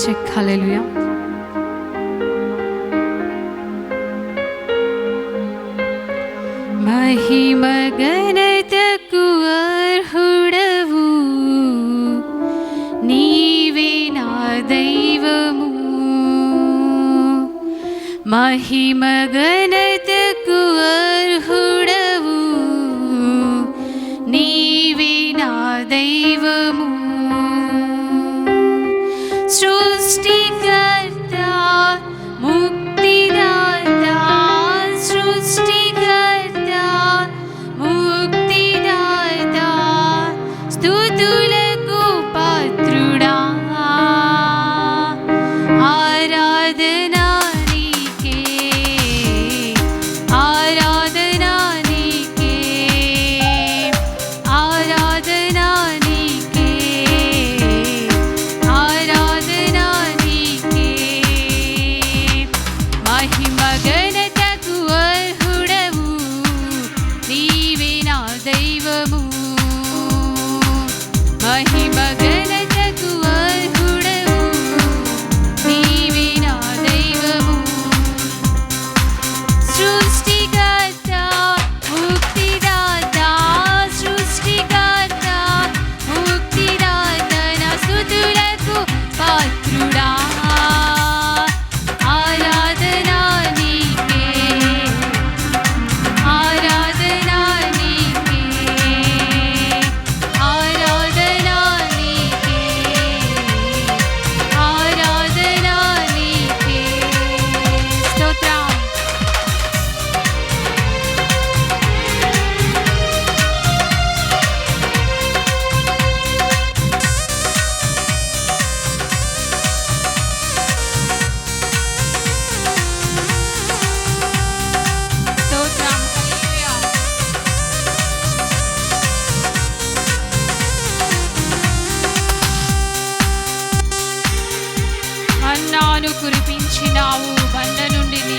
check. Hallelujah. మహిమ గణతకు అర్హుడవు నీవే నా దైవము మహిమ గణ కురిపించినావు బండ నుండి నీ